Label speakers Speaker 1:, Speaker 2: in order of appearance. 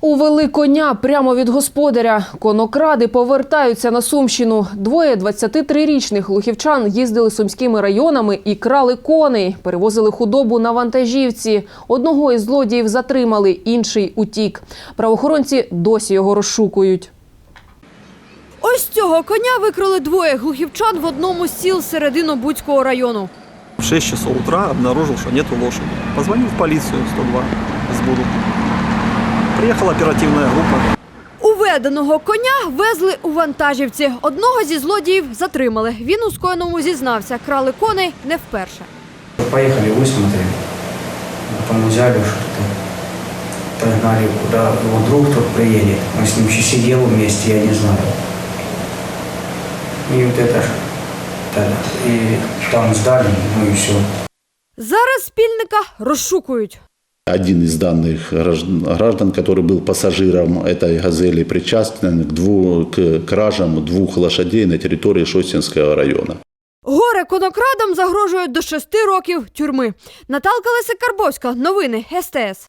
Speaker 1: Увели коня прямо від господаря. Конокради повертаються на Сумщину. Двоє 23-річних лухівчан їздили сумськими районами і крали коней. Перевозили худобу на вантажівці. Одного із злодіїв затримали, інший утік. Правоохоронці досі його розшукують.
Speaker 2: Ось цього коня викрали двоє глухівчан в одному з сіл Серединобудського району.
Speaker 3: В 6 часов утра обнаружил, что нету лошади. Позвонил в полицию 102 с Буду. Приехала оперативная группа.
Speaker 2: Уведеного коня везли у вантажівці. Одного зі злодіїв затримали. Він у скоєному зізнався. Крали коней не вперше.
Speaker 4: Поехали, высмотрели. Потом взяли что-то, погнали, куда его друг тут приедет. Он с ним еще сидел вместе, я не знаю. И вот это ж, и там сдали, ну и все.
Speaker 2: Зараз спільника розшукують
Speaker 5: Один из данных граждан, граждан, который был пассажиром этой «Газели», причастен к, дву, к кражам двух лошадей на территории Шостинского района.
Speaker 2: Горе конокрадам загрожують до шести років тюрми. Наталка Лисик-Карбовська. Новини СТС.